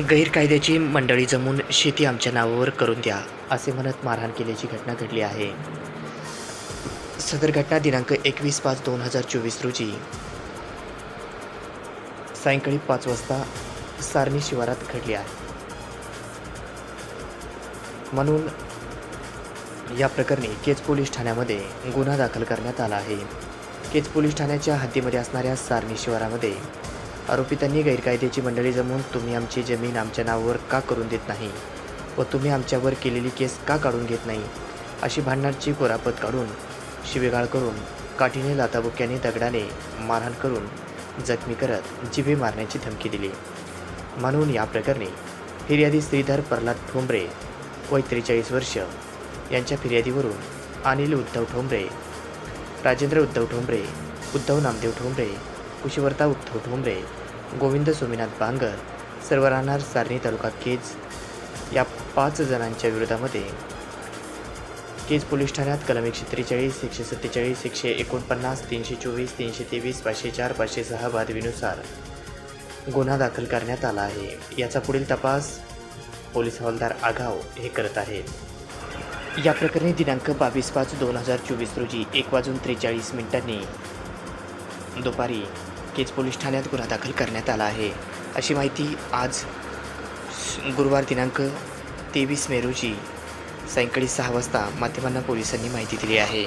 गैरकायद्याची मंडळी जमून शेती आमच्या नावावर करून द्या असे म्हणत मारहाण केल्याची घटना घडली आहे. सदर घटना दिनांक एकवीस पाच दोन हजार चोवीस रोजी. सायंकाळी पाच वाजता सारणी शिवारात घडली आहे. म्हणून या प्रकरणी केज पोलीस ठाण्यामध्ये गुन्हा दाखल करण्यात आला आहे. केज पोलीस ठाण्याच्या हद्दीमध्ये असणाऱ्या सारणी शिवारामध्ये आरोपितांनी गैरकायदेची मंडळी जमवून तुम्ही आमची जमीन आमच्या नावावर का करून देत नाही? व तुम्ही आमच्यावर केलेली केस का काढून घेत नाही? अशी भांडणाची कोरापत काढून शिवेगाळ करून काठीने लाताबुक्याने दगडाने मारहाण करून जखमी करत जिभे मारण्याची धमकी दिली. म्हणून या प्रकरणी फिर्यादी श्रीधर प्रल्हाद ठोंबरे वय त्रेचाळीस वर्ष यांच्या फिर्यादीवरून अनिल उद्धव ठोंबरे राजेंद्र उद्धव ठोंबरे उद्धव नामदेव ठोंबरे कुशीवर्ता उद्धव ठोंबरे गोविंद सोमीनाथ बांगर सर्व राहणार सारणी तालुका केज या पाच जणांच्या विरोधामध्ये. केज पोलीस ठाण्यात कलम एकशे त्रेचाळीस एकशे सत्तेचाळीस एकशे एकोणपन्नास तीनशे चोवीस तीनशे तेवीस पाचशे चार पाचशे सहा बादवीनुसार गुन्हा दाखल करण्यात आला आहे. याचा पुढील तपास पोलीस हवालदार आघाव हे करत आहेत. या प्रकरणी दिनांक बावीस पाच दोन हजार चोवीस रोजी एक वाजून त्रेचाळीस मिनिटांनी दुपारी केज पोलीस ठाण्यात गुन्हा दाखल करण्यात आला आहे. अशी माहिती आज गुरुवार दिनांक तेवीस मे रोजी सायंकाळी सहा वाजता माध्यमांना पोलिसांनी माहिती दिली आहे.